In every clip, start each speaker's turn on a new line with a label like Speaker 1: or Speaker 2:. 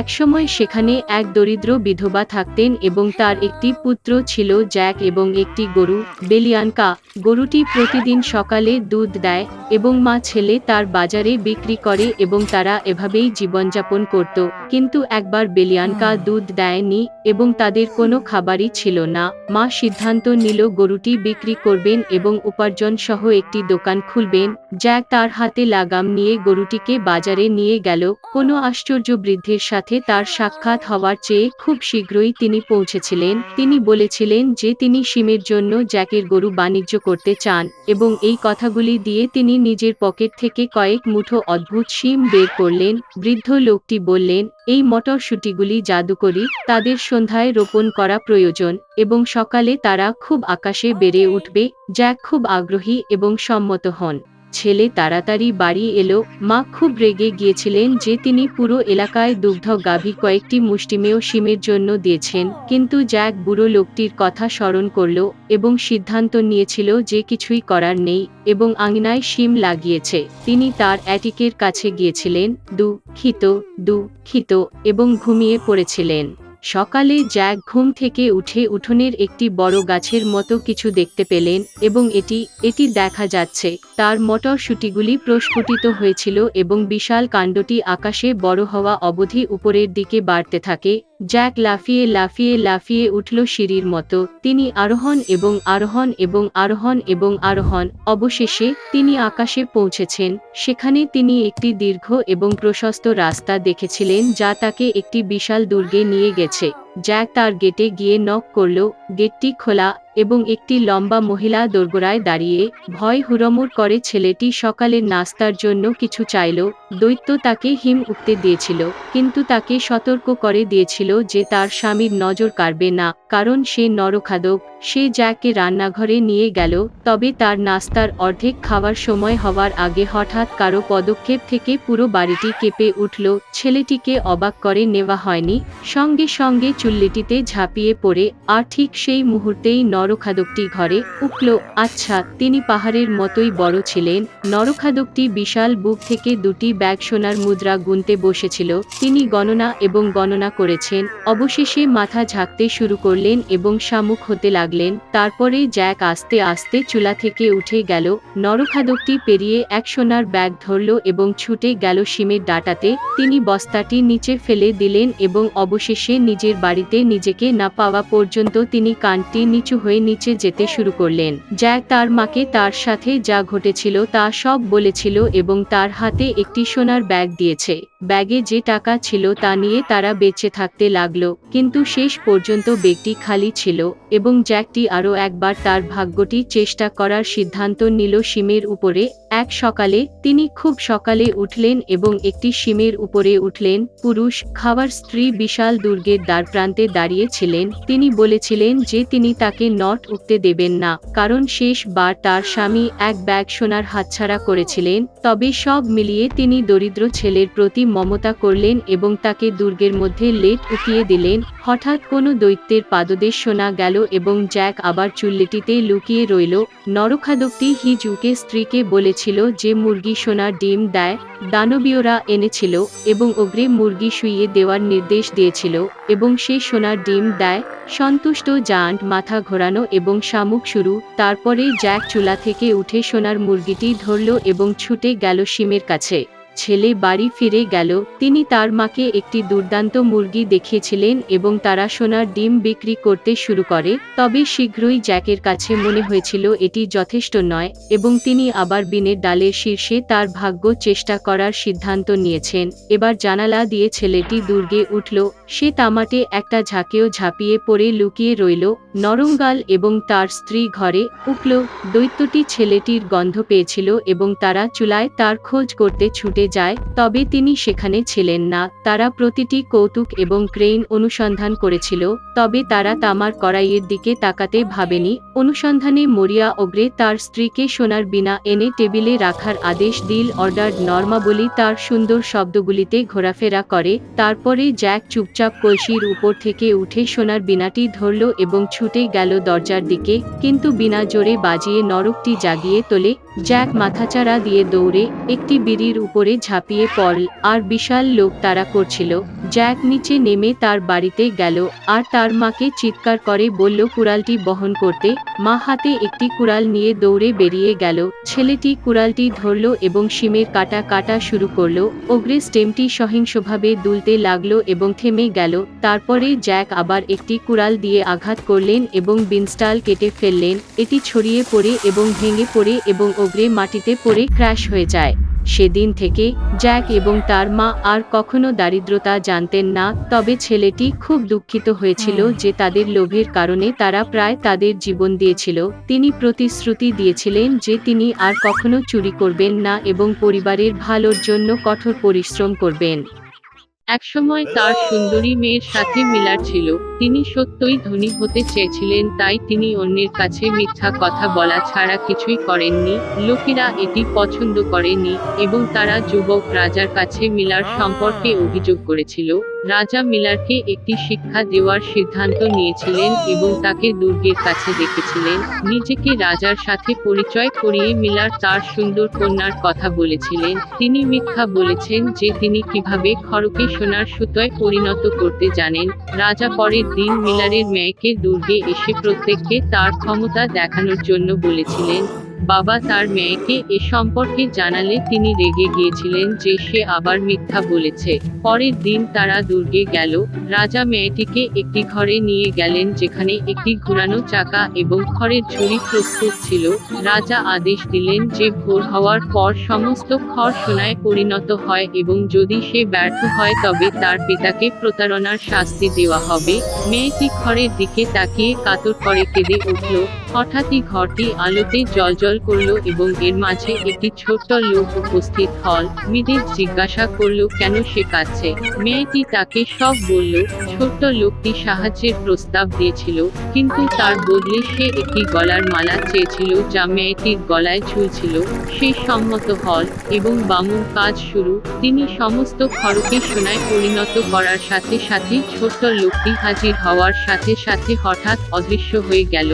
Speaker 1: একসময় সেখানে এক দরিদ্র বিধবা থাকতেন এবং তার একটি পুত্র ছিল জ্যাক এবং একটি গরু, বেলিয়ানকা। গরুটি প্রতিদিন সকালে দুধ দেয় এবং মা ছেলে তার বাজারে বিক্রি করে এবং তারা এভাবেই জীবনযাপন করত। কিন্তু একবার বেলিয়ানকা দুধ দেয়নি এবং তাদের কোনো খাবারই ছিল না। মা সিদ্ধান্ত নিল গরুটি বিক্রি করবেন এবং উপার্জন সহ একটি দোকান খুলবেন। জ্যাক তার হাতে লাগাম নিয়ে গরুটিকে বাজারে নিয়ে গেল। কোনো আশ্চর্য বৃদ্ধির সাথে তার সাক্ষাৎ হওয়ার চেয়ে খুব শীঘ্রই তিনি পৌঁছেছিলেন। তিনি বলেছিলেন যে তিনি সিমের জন্য জ্যাকের গরু বাণিজ্য করতে চান এবং এই কথাগুলি দিয়ে তিনি নিজের পকেট থেকে কয়েক মুঠো অদ্ভুত শিম বের করলেন। বৃদ্ধ লোকটি বললেন, এই মটরশুটিগুলি জাদুকরি, তাদের সন্ধ্যায় রোপণ করা প্রয়োজন এবং সকালে তারা খুব আকাশে বেড়ে উঠবে। জ্যাক খুব আগ্রহী এবং সম্মত হন। ছেলে তাড়াতাড়ি বাড়ি এলো। মা খুব রেগে গিয়েছিলেন যে তিনি পুরো এলাকায় দুগ্ধ গাভী কয়েকটি মুষ্টিমেয় শিমের জন্য দিয়েছেন। কিন্তু জ্যাক বুড়ো লোকটির কথা স্মরণ করল এবং সিদ্ধান্ত নিয়েছিল যে কিছুই করার নেই এবং আঙিনায় শিম লাগিয়েছে। তিনি তার অ্যাটিকের কাছে গিয়েছিলেন, দুঃখিত দুঃখিত এবং ঘুমিয়ে পড়েছিলেন। সকালে জ্যাক ঘুম থেকে উঠে উঠোনের একটি বড় গাছের মতো কিছু দেখতে পেলেন এবং এটি এটি দেখা যাচ্ছে, তার মটরশুটিগুলি প্রস্ফুটিত হয়েছিল এবং বিশাল কাণ্ডটি আকাশে বড় হওয়া অবধি উপরের দিকে বাড়তে থাকে জ্যাক লাফিয়ে লাফিয়ে লাফিয়ে উঠল সিঁড়ির মতো। তিনি আরোহণ এবং আরোহণ এবং আরোহণ এবং আরোহণ। অবশেষে তিনি আকাশে পৌঁছেছেন। সেখানে তিনি একটি দীর্ঘ এবং প্রশস্ত রাস্তা দেখেছিলেন যা তাকে একটি বিশাল দুর্গে নিয়ে গেছে। জ্যাক তার গেটে গিয়ে নক করল, গেটটি খোলা এবং একটি লম্বা মহিলা দোরগোড়ায় দাঁড়িয়ে ভয় হুড়মুড় করে ছেলেটি সকালের নাস্তার জন্য কিছু চাইল, দৈত্য তাকে হিম উঠতে দিয়েছিল, কিন্তু তাকে সতর্ক করে দিয়েছিল যে তার স্বামীর নজর কাড়বে না, কারণ সে নরখাদক, সে জ্যাককে রান্নাঘরে নিয়ে গেল, তবে তার নাস্তার অর্ধেক খাওয়ার সময় হওয়ার আগে হঠাৎ কারও পদক্ষেপ থেকে পুরো বাড়িটি কেঁপে উঠল, ছেলেটিকে অবাক করে নেওয়া হয়নি, সঙ্গে সঙ্গে চুল্লিটিতে ঝাঁপিয়ে পড়ে, আর ঠিক সেই মুহূর্তেই নরখাদকটি ঘরে উঠল আচ্ছা তিনি পাহাড়ের মতোই বড় ছিলেন। নরখাদকটি বিশাল বুক থেকে দুটি ব্যাগ সোনার মুদ্রা গুনতে বসেছিল। তিনি গণনা এবং গণনা করেছেন। অবশেষে মাথা ঝাঁকতে শুরু করলেন এবং শামুক হতে লাগলেন। তারপরে জ্যাক আস্তে আস্তে চুলা থেকে উঠে গেল। নরখাদকটি পেরিয়ে এক সোনার ব্যাগ ধরল এবং ছুটে গেল শিমের ডাটাতে। তিনি বস্তাটি নিচে ফেলে দিলেন এবং অবশেষে নিজের বাড়িতে নিজেকে না পাওয়া পর্যন্ত তিনি কানটি নিচু হয়ে নিচে যেতে শুরু করলেন। জ্যাক তার মাকে তার সাথে যা ঘটেছিল তা সব বলেছিল এবং তার হাতে একটি সোনার ব্যাগ দিয়েছে। ব্যাগে যে টাকা ছিল তা নিয়ে তারা বেঁচে থাকতে লাগল, কিন্তু শেষ পর্যন্ত ব্যাগটি খালি ছিল এবং জ্যাকটি আরও একবার তার ভাগ্যটি চেষ্টা করার সিদ্ধান্ত নিল শিমের উপরে। এক সকালে তিনি খুব সকালে উঠলেন এবং একটি শিমের উপরে উঠলেন, পুরুষ, খাওয়ার স্ত্রী বিশাল দুর্গের দ্বারপ্রান্তে দাঁড়িয়েছিলেন, তিনি বলেছিলেন যে তিনি তাকে নট উঠতে দেবেন না, কারণ শেষবার তার স্বামী এক ব্যাগ সোনার হাতছাড়া করেছিলেন, তবে সব মিলিয়ে তিনি দরিদ্র ছেলের প্রতি মমতা করলেন এবং তাকে দুর্গের মধ্যে লেট উঠিয়ে দিলেন। হঠাৎ কোনো দৈত্যের পাদদেশ শোনা গেল এবং জ্যাক আবার চুল্লিটিতে লুকিয়ে রইল। নরখাদকটি হিজুকে স্ত্রীকে বলেছিল যে মুরগি সোনার ডিম দেয়, দানবীয়রা এনেছিল এবং অগ্রে মুরগি শুইয়ে দেওয়ার নির্দেশ দিয়েছিল এবং সে সোনার ডিম দেয়। সন্তুষ্ট জান্ট মাথা ঘোরানো এবং শামুক শুরু তারপরে জ্যাক চুলা থেকে উঠে সোনার মুরগিটি ধরল এবং ছুটে গেল শিমের কাছে। ছেলে বাড়ি ফিরে গেল। তিনি তার মাকে একটি দুর্দান্ত মুরগি দেখিয়েছিলেন এবং তারা সোনার ডিম বিক্রি করতে শুরু করে। তবে শীঘ্রই জ্যাকের কাছে মনে হয়েছিল এটি যথেষ্ট নয় এবং তিনি আবার বিনের ডালের শীর্ষে তার ভাগ্য চেষ্টা করার সিদ্ধান্ত নিয়েছেন। এবার জানালা দিয়ে ছেলেটি দুর্গে উঠল। সে তামাটে একটা ঝাঁকেও ঝাঁপিয়ে পড়ে লুকিয়ে রইল। নরঙ্গাল এবং তার স্ত্রী ঘরে উঠল, দৈত্যটি ছেলেটির গন্ধ পেয়েছিল এবং তারা চুলায় তার খোঁজ করতে ছুটে যায়, তবে তিনি সেখানে ছিলেন না। তারা প্রতিটি কৌতুক এবং ক্রেইন অনুসন্ধান করেছিল, তবে তারা তামার কড়াইয়ের দিকে তাকাতে ভাবেনি। অনুসন্ধানে মরিয়া ওগ্রে তার স্ত্রীকে সোনার বিনা এনে টেবিলে রাখার আদেশ দিল অর্ডার নর্মাবলি তার সুন্দর শব্দগুলিতে ঘোরাফেরা করে, তারপরে জ্যাক চুপচাপ কলসির উপর থেকে উঠে সোনার বিনাটি ধরল এবং ছুট
Speaker 2: ছুটে গেল দরজার দিকে, কিন্তু বিনা জোরে বাজিয়ে নরকটি জাগিয়ে তোলে, জ্যাক মাথাচাড়া দিয়ে দৌড়ে একটি বিড়ির উপরে ঝাঁপিয়ে পড়ল, আর বিশাল লোক তারা করছিল, জ্যাক নিচে নেমে তার বাড়িতে গেল, আর তার মাকে চিৎকার করে বলল, কুড়ালটি বহন করতে। মা হাতে একটি কুড়াল নিয়ে দৌড়ে বেরিয়ে গেল, ছেলেটি কুড়ালটি ধরল এবং শিমের কাটা কাটা শুরু করল, অগ্রে স্টেমটি সহিংসভাবে দুলতে লাগল এবং থেমে গেল, তারপরে জ্যাক আবার একটি কুড়াল দিয়ে আঘাত করলেন এবং বিনস্টাল কেটে ফেললেন এটি ছড়িয়ে পড়ে এবং ভেঙে পড়ে এবং অগ্রে মাটিতে পড়ে ক্র্যাশ হয়ে যায়। সেদিন থেকে জ্যাক এবং তার মা আর কখনো দারিদ্রতা জানতেন না তবে ছেলেটি খুব দুঃখিত হয়েছিল যে তাদের লোভের কারণে তারা প্রায় তাদের জীবন দিয়েছিল। তিনি প্রতিশ্রুতি দিয়েছিলেন যে তিনি আর কখনো চুরি করবেন না এবং পরিবারের ভালোর জন্য কঠোর পরিশ্রম করবেন। একসময় তার সুন্দরী মেয়ের সাথে মিলার ছিল। তিনি সত্যই ধনী হতে চেয়েছিলেন তাই তিনি অন্যের কাছে মিথ্যা কথা বলা ছাড়া কিছুই করেননি। লোকেরা এটি পছন্দ করেনি এবং তারা যুবক রাজার কাছে মিলার সম্পর্কে অভিযোগ করেছিল। রাজা মিলারকে একটি শিক্ষা দেওয়ার সিদ্ধান্ত নিয়েছিলেন এবং তাকে দুর্গের কাছে দেখেছিলেন। নিজেকে রাজার সাথে পরিচয় করিয়ে মিলার তার সুন্দর কন্যার কথা বলেছিলেন। তিনি মিথ্যা বলেছেন যে তিনি কীভাবে খড়কে সোনার সুতোয় পরিণত করতে জানেন। রাজা পরের দিন মিলারের মেয়েকে দুর্গে এসে প্রত্যেককে তার ক্ষমতা দেখানোর জন্য বলেছিলেন। বাবা তার মেয়েকে এ সম্পর্কে জানালে তিনি রেগে গিয়েছিলেন যে সে আবার মিথ্যা বলেছে। পরের দিন তারা দুর্গে গেল। রাজা মেয়েটিকে একটি ঘরে নিয়ে গেলেন যেখানে একটি ঘুরানো চাকা এবং খড়ের ঝুড়ি প্রস্তুত ছিল। রাজা আদেশ দিলেন যে ভোর হওয়ার পর সমস্ত খড় সোনায় পরিণত হয় এবং যদি সে ব্যর্থ হয় তবে তার পিতাকে প্রতারণার শাস্তি দেওয়া হবে। মেয়েটি খড়ের দিকে তাকিয়ে কাতর করে কেঁদে উঠল। হঠাৎই ঘরটি আলোতে জলজল করল এবং এর মাঝে একটি ছোট্ট লোক উপস্থিত হল। মিদির জিজ্ঞাসা করল, কেন সে কাঁদছে? মেয়েটি তাকে সব বলল, ছোট্ট লোকটি সাহায্যের প্রস্তাব দিয়েছিল, কিন্তু তার বদলে সে একটি গলার মালা চেয়েছিল যা মেয়েটির গলায় ঝুলছিল। সে সম্মত হল এবং বামুন কাজ শুরু। তিনি সমস্ত খড়কে সোনায় পরিণত করার সাথে সাথে ছোট্ট লোকটি হাজির হওয়ার সাথে সাথে হঠাৎ অদৃশ্য হয়ে গেল।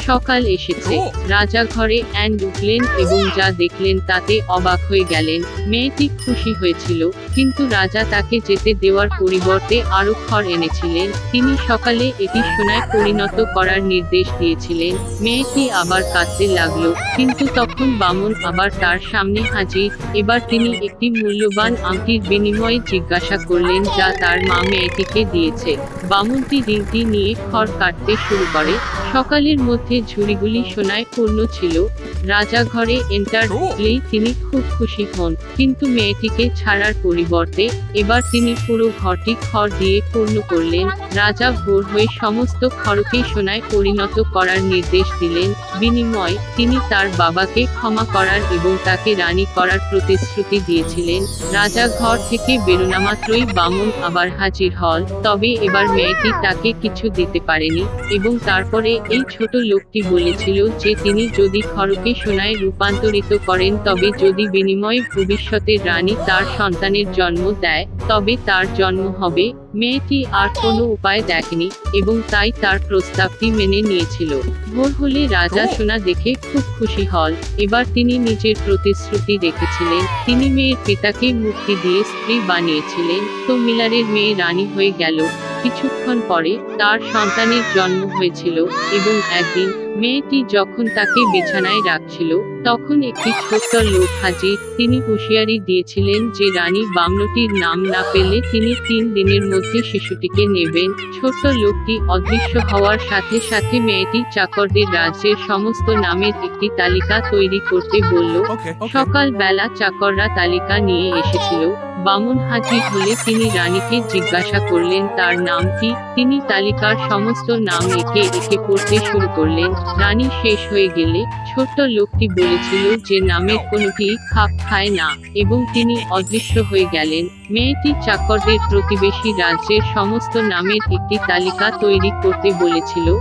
Speaker 2: সকাল এসেছে। রাজা ঘরে অ্যান উঠলেন এবং যা। দেখলেন তাতে অবাক হয়ে গেলেন। মেয়েটি খুশি হয়েছিল কিন্তু রাজা তাকে যেতে দেওয়ার পরিবর্তে আরও খড় এনেছিলেন। তিনি সকালে এটি সোনায় পরিণত করার নির্দেশ দিয়েছিলেন। মেয়েটি আবার কাঁদতে লাগল কিন্তু তখন বামন আবার তার সামনে হাজির। এবার তিনি একটি মূল্যবান আংটির বিনিময়ে জিজ্ঞাসা করলেন যা তার মা মেয়েটিকে দিয়েছে? বামনটি রিংটি নিয়ে খড় কাটতে শুরু করে। সকালের মধ্যে ঝুড়িগুলি সোনায় পূর্ণ ছিল। রাজা ঘরে এন্টার ঢুকলেই তিনি খুব খুশি হন। কিন্তু মেয়েটিকে ছাড়ার পরিবর্তে এবার তিনি পুরো ঘরটি খড় দিয়ে পূর্ণ করলেন। রাজা ভোর হয়ে সমস্ত খড়কে সোনায় পরিণত করার নির্দেশ দিলেন। বিনিময় তিনি তার বাবাকে ক্ষমা করার এবং তাকে রানী করার প্রতিশ্রুতি দিয়েছিলেন। রাজা ঘর থেকে বেরোনা মাত্রই বামন আবার হাজির হল। তবে এবার মেয়েটি তাকে কিছু দিতে পারেনি এবং তারপরে এই ছোট লোকটি বলেছিল যে তিনি যদি খড়কে সোনায় রূপান্তরিত করেন তবে যদি বিনিময়ে ভবিষ্যতের রানী তার সন্তানের জন্ম দেয়, তবে তার জন্ম হবে। মেয়েটি আর কোনো উপায় দেখেনি এবং তাই তার প্রস্তাবটি মেনে নিয়েছিল। ভোর হলে রাজা সোনা দেখে খুব খুশি হল। এবার তিনি নিজের প্রতিশ্রুতি রেখেছিলেন। তিনি মেয়ের পিতাকে মুক্তি দিয়ে স্ত্রী বানিয়েছিলেন। তো মিলারের মেয়ে রানী হয়ে গেল। কিছুক্ষণ পরে তার সন্তানের জন্ম হয়েছিল এবং একদিন মেয়েটি যখন তাকে বিছানায় রাখছিল তখন একটি ছোট্ট লোক হাজির তিনি হুঁশিয়ারি দিয়েছিলেন যে রানী বামনটির নাম না পেলে তিনি তিন দিনের মধ্যে শিশুটিকে নেবেন ছোট্ট লোকটি অদৃশ্য হওয়ার সাথে সাথে মেয়েটি চাকরদের রাজ্যের সমস্ত নামের একটি তালিকা তৈরি করতে বলল. সকালবেলা চাকররা তালিকা নিয়ে এসেছিল বামুন হাজির হলে তিনি রানীকে জিজ্ঞাসা করলেন, তার নাম কি? তিনি তালিকার সমস্ত নাম একে একে পড়তে শুরু করলেন। রানী শেষ হয়ে গেলে ছোট্ট লোকটি বলেছিল যে, নামের কোনোটি খাপ খায় না, এবং তিনি অদৃশ্য হয়ে গেলেন। মেয়েটি চাকরদের প্রতিবেশী রাজ্যের সমস্ত নামের একটি তালিকা তৈরি করতে বলেছিল।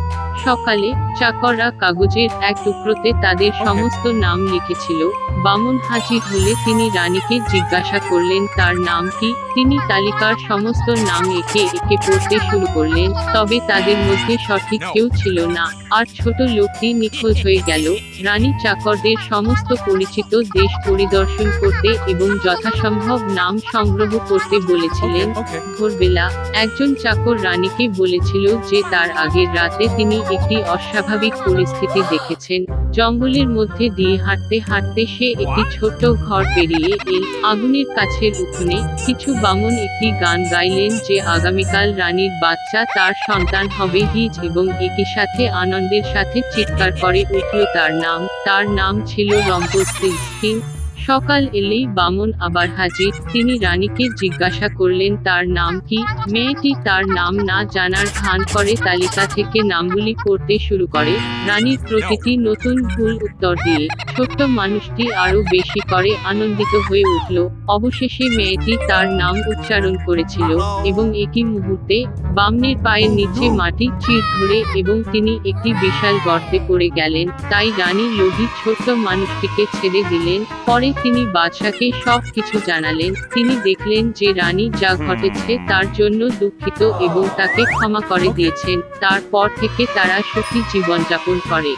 Speaker 2: সকালে চাকররা কাগজের এক টুকরোতে তাদের সমস্ত নাম লিখেছিল। বামন হাজির হলে তিনি রানীকে জিজ্ঞাসা করলেন তার নাম কি? তিনি তালিকার সমস্ত নাম একে একে পড়তে শুরু করলেন তবে তাদের মধ্যে সঠিক কেউ ছিল না। আর ছোট লোকটি নিখোঁজ হয়ে গেল। রানী চাকরদের সমস্ত পরিচিত দেশ পরিদর্শন করতে এবং যথাসম্ভব নাম সংগ্রহ করতে বলেছিলেন ভোরবেলা একজন চাকর রানীকে বলেছিল যে তার আগের রাতে তিনি একটি অস্বাভাবিক পরিস্থিতি দেখেছেন। জঙ্গলের মধ্যে দিয়ে হাঁটতে হাঁটতে সে একটি ছোট্ট ঘর পেরিয়ে এই আগুনের কাছের উঠোনে কিছু বামন একটি গান গাইলেন যে আগামীকাল রানীর বাচ্চা তার সন্তান হবে হিজ এবং একই সাথে আনন্দের সাথে চিৎকার করে উঠল তার নাম। তার নাম ছিল রম্পস্তিং সিং। সকাল এলেই বামন আবার হাজির। তিনি রানীকে জিজ্ঞাসা করলেন, তার নাম কি? মেয়েটি তার নাম না জানার ভান করে তালিকা থেকে নামগুলি পড়তে শুরু করে। রানীর প্রতিটি নতুন ভুল উত্তর দিয়ে ছোট্ট মানুষটি আরও বেশি করে আনন্দিত হয়ে উঠল। অবশেষে মেয়েটি তার নাম উচ্চারণ করেছিল এবং একই মুহূর্তে বামনের পায়ের নিচে মাটি চির ধরে এবং তিনি একটি বিশাল গর্তে পড়ে গেলেন। তাই রানী লোভী ছোট্ট মানুষটিকে ছেড়ে দিলেন। পরে তিনি বাদশাকে সব কিছু জানালেন। তিনি দেখলেন যে রানী যা ঘটেছে তার জন্য দুঃখিত এবং তাকে ক্ষমা করে দিয়েছেন। তারপর থেকে তারা সুখী জীবনযাপন করে।